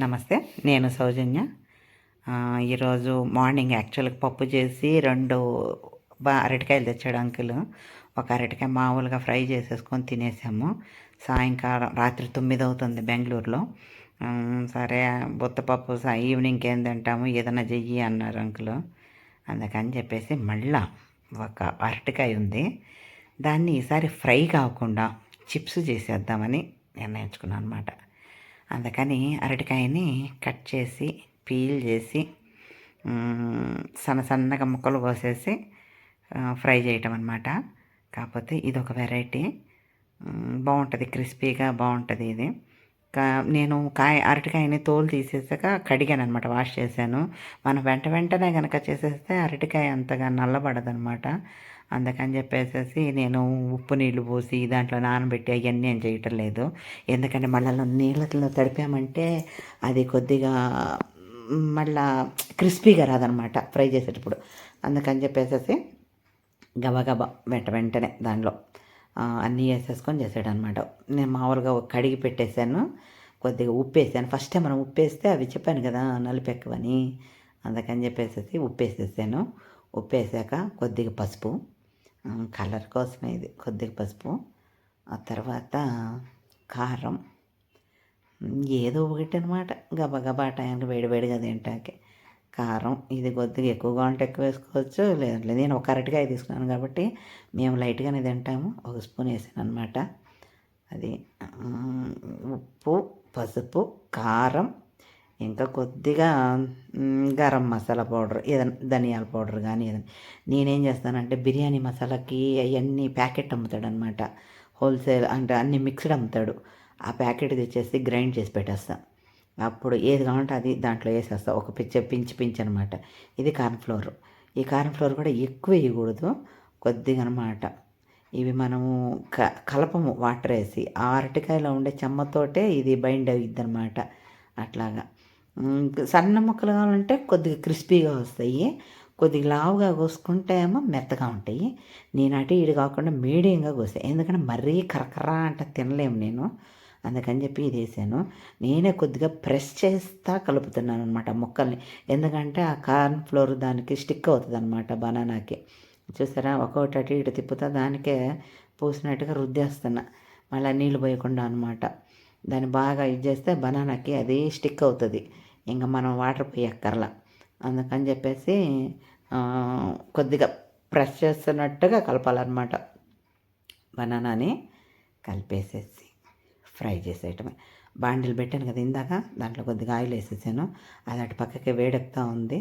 నమస్తే నేను సౌజన్య. ఈరోజు మార్నింగ్ యాక్చువల్గా పప్పు చేసి రెండు బా అరటికాయలు తెచ్చాడు అంకుల్. ఒక అరటికాయ మామూలుగా ఫ్రై చేసేసుకొని తినేసాము. సాయంకాలం రాత్రి తొమ్మిది అవుతుంది బెంగళూరులో. సరే బుత్తపప్పు సా- ఈవినింగ్కి ఏం తింటాము ఏదైనా చెయ్యి అన్నారు అంకుల్. అందుకని చెప్పేసి మళ్ళా ఒక అరటికాయ ఉంది. దాన్ని ఈసారి ఫ్రై కాకుండా చిప్స్ చేసేద్దామని నిర్ణయించుకున్నాను అనమాట అందుకని అరటికాయని కట్ చేసి పీల్ చేసి సన్న సన్నగా ముక్కలు కోసేసి ఫ్రై చేయటం అనమాట కాకపోతే ఇది ఒక వెరైటీ బాగుంటుంది క్రిస్పీగా బాగుంటుంది ఇది. కా నేను కాయ అరటికాయని తోలు తీసేసాక కడిగాను అనమాట వాష్ చేశాను. మనం వెంట వెంటనే కనుక చేసేస్తే అరటికాయ అంతగా నల్లబడదు అనమాట అందుకని చెప్పేసి నేను ఉప్పు నీళ్ళు పోసి దాంట్లో నానబెట్టి అవన్నీ ఏం చేయటం లేదు. ఎందుకంటే మళ్ళీ నీళ్ళలో తడిపామంటే అది కొద్దిగా మళ్ళా క్రిస్పీగా రాదనమాట ఫ్రై చేసేటప్పుడు. అందుకని చెప్పేసి గబగబా వెంట వెంటనే దానిలో అన్నీ వేసేసుకొని చేసాడు అనమాట నేను మామూలుగా కడిగి పెట్టేశాను కొద్దిగా ఉప్పు వేసాను ఫస్ట్ టైం మనం ఉప్పు వేస్తే అవి చెప్పాను కదా నలుపు అందుకని చెప్పేసి ఉప్పు వేసేసాను ఉప్పు వేసాక కొద్దిగా పసుపు కలర్ కోసమే ఇది కొద్దిగా పసుపు ఆ తర్వాత కారం ఏదో ఒకటి అనమాట గబగబా టైంకి వేడివేడిగా తింటాకి కారం. ఇది కొద్దిగా ఎక్కువగా ఉంటే ఎక్కువ వేసుకోవచ్చు. లేదంటే నేను ఒక అరటికాయ తీసుకున్నాను కాబట్టి మేము లైట్గానే తింటాము. ఒక స్పూన్ వేసాను అనమాట అది ఉప్పు పసుపు కారం ఇంకా కొద్దిగా గరం మసాలా పౌడర్ ఏదైనా ధనియాల పౌడర్ కానీ ఏదైనా. నేనేం చేస్తానంటే బిర్యానీ మసాలాకి అవన్నీ ప్యాకెట్ అమ్ముతాడు అనమాట హోల్సేల్ అంటే అన్ని మిక్స్డ్ అమ్ముతాడు. ఆ ప్యాకెట్ తెచ్చేసి గ్రైండ్ చేసి పెట్టేస్తాను అప్పుడు ఏది కావాలంటే అది దాంట్లో వేసేస్తా. ఒక పిచ్చ పించి పించి అనమాట ఇది కార్న్ఫ్లోర్ ఈ కార్న్ఫ్లోర్ కూడా ఎక్కువ వేయకూడదు. కొద్దిగా అనమాట ఇవి మనము క కలపము వాటర్ వేసి. ఆ అరటికాయలో ఉండే చెమ్మతోటే ఇది బైండ్ అవుద్ది అనమాట అట్లాగా సన్న ముక్కలు కావాలంటే కొద్దిగా క్రిస్పీగా వస్తాయి. కొద్దిగా లావుగా కోసుకుంటే ఏమో మెత్తగా ఉంటాయి. నేను అటు ఇటు కాకుండా మీడియంగా కోసాయి ఎందుకంటే మరీ కరకర అంటే తినలేము నేను. అందుకని చెప్పి ఇది వేసాను నేనే కొద్దిగా ప్రెస్ చేస్తా కలుపుతున్నాను అనమాట ముక్కల్ని. ఎందుకంటే ఆ కార్న్ ఫ్లోర్ దానికి స్టిక్ అవుతుంది అనమాట బనానాకి. చూసారా? ఒక్కొక్కటి అటు ఇటు తిప్పుతా దానికే పూసినట్టుగా రుద్దేస్తున్నా. మళ్ళీ నీళ్ళు పోయకుండా అనమాట దాన్ని బాగా ఇది చేస్తే బనానాకి అది స్టిక్ అవుతుంది. ఇంకా మనం వాటర్ పోయక్కర్లా. అందుకని చెప్పేసి కొద్దిగా ప్రెస్ చేస్తున్నట్టుగా కలపాలన్నమాట. బనానాని కలిపేసేసి. ఫ్రై చేసేయటమే. బాండిల్ పెట్టాను కదా ఇందాక దాంట్లో కొద్దిగా ఆయిల్ వేసేసాను. అది అటు పక్కకి వేడెక్కుతా ఉంది.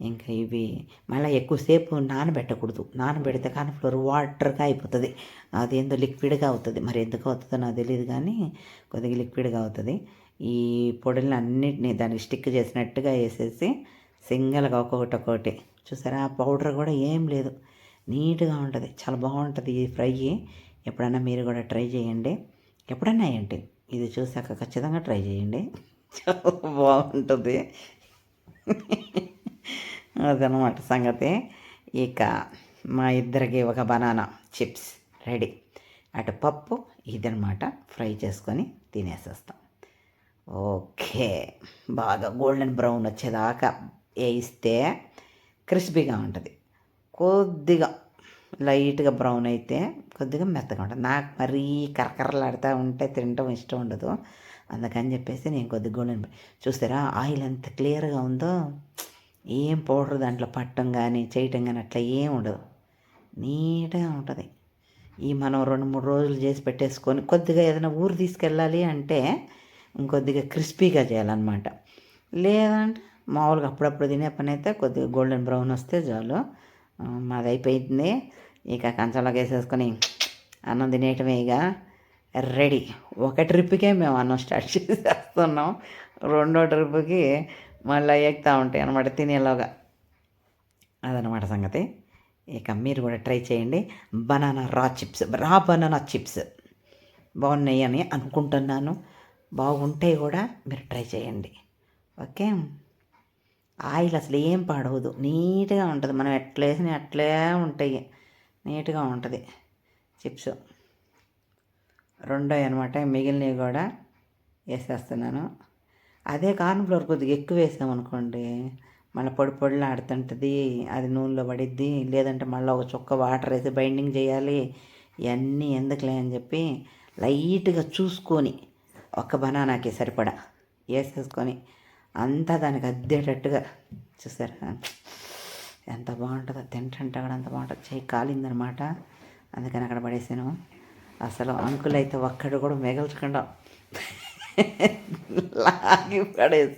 ఇంకా ఇవి మళ్ళీ ఎక్కువసేపు నానబెట్టకూడదు. నానబెడితే కాన్ఫ్లోర్ వాటర్గా అయిపోతుంది. అది ఏందో లిక్విడ్గా అవుతుంది. మరి ఎందుకు అవుతుందో నాకు తెలియదు కానీ కొద్దిగా లిక్విడ్గా అవుతుంది. ఈ పొడులను అన్నిటినీ దానికి స్టిక్ చేసినట్టుగా వేసేసి సింగిల్గా ఒక్కొక్కటి ఒక్కొక్కటి చూసారా? ఆ పౌడర్ కూడా ఏం లేదు. నీట్గా ఉంటుంది. చాలా బాగుంటుంది ఈ ఫ్రై. ఎప్పుడన్నా మీరు కూడా ట్రై చేయండి. ఎప్పుడన్నా ఏంటి? ఇది చూసాక ఖచ్చితంగా ట్రై చేయండి. చాలా బాగుంటుంది. అదనమాట సంగతి. ఇక మా ఇద్దరికి ఒక బనానా చిప్స్ రెడీ. అటు పప్పు ఇదనమాట ఫ్రై చేసుకొని తినేసేస్తాం. ఓకే. బాగా గోల్డెన్ బ్రౌన్ వచ్చేదాకా వేయిస్తే క్రిస్పీగా ఉంటుంది. కొద్దిగా లైట్గా బ్రౌన్ అయితే కొద్దిగా మెత్తగా ఉంటుంది. నాకు మరీ కరకరలాడుతూ ఉంటే తినటం ఇష్టం ఉండదు. అందుకని చెప్పేసి నేను కొద్దిగా గోల్డెన్ చూస్తారా? ఆయిల్ ఎంత క్లియర్గా ఉందో ఏం పౌడర్ దాంట్లో పట్టడం కానీ చేయటం కానీ అట్లా ఏం ఉండదు. నీట్గా ఉంటుంది. ఈ మనం రెండు మూడు రోజులు చేసి పెట్టేసుకొని కొద్దిగా ఏదైనా ఊరు తీసుకెళ్ళాలి అంటే ఇంకొద్దిగా క్రిస్పీగా చేయాలన్నమాట. లేదంటే మామూలుగా అప్పుడప్పుడు తినే పని అయితే కొద్దిగా గోల్డెన్ బ్రౌన్ వస్తే చాలు. మాది అయిపోయింది ఇక కంచంలోకి వేసేసుకొని అన్నం తినేయటమే ఇక. రెడీ. ఒక ట్రిప్కే మేము అన్నం స్టార్ట్ చేసేస్తున్నాం. రెండో ట్రిప్కి మళ్ళీ ఎక్కుతూ ఉంటాయి అనమాట తినేలోగా. అదనమాట సంగతి. ఇక మీరు కూడా ట్రై చేయండి. బనానా రా చిప్స్. రా బనానా చిప్స్. బాగున్నాయి అని అనుకుంటున్నాను. బాగుంటాయి కూడా మీరు ట్రై చేయండి. ఓకే? ఆయిల్ అసలు ఏం పాడవదు. నీట్గా ఉంటుంది. మనం ఎట్లా వేసినా అట్లే ఉంటాయి. నీట్గా ఉంటుంది. చిప్స్. రెండో అనమాట మిగిలినవి కూడా వేసేస్తున్నాను. అదే కార్న్ ఫ్లోర్ కొద్దిగా ఎక్కువ వేసామనుకోండి మళ్ళీ పొడి పొడిలా ఆడుతుంటుంది. అది నూనెలో పడిద్ది. లేదంటే మళ్ళీ ఒక చుక్క వాటర్ వేసి బైండింగ్ చేయాలి. ఇవన్నీ ఎందుకులే అని చెప్పి లైట్గా చూసుకొని ఒక బనానాకి సరిపడా వేసేసుకొని అంతా దానికి అద్దేటట్టుగా. చూసారా? ఎంత బాగుంటుందో. తింటుంటే కూడా అంత బాగుంటుంది. చేయి కాలిందనమాట. అందుకని అక్కడ పడేసాను. అసలు అంకులైతే ఒక్కడు కూడా మిగల్చకుండా లాగి పడేసి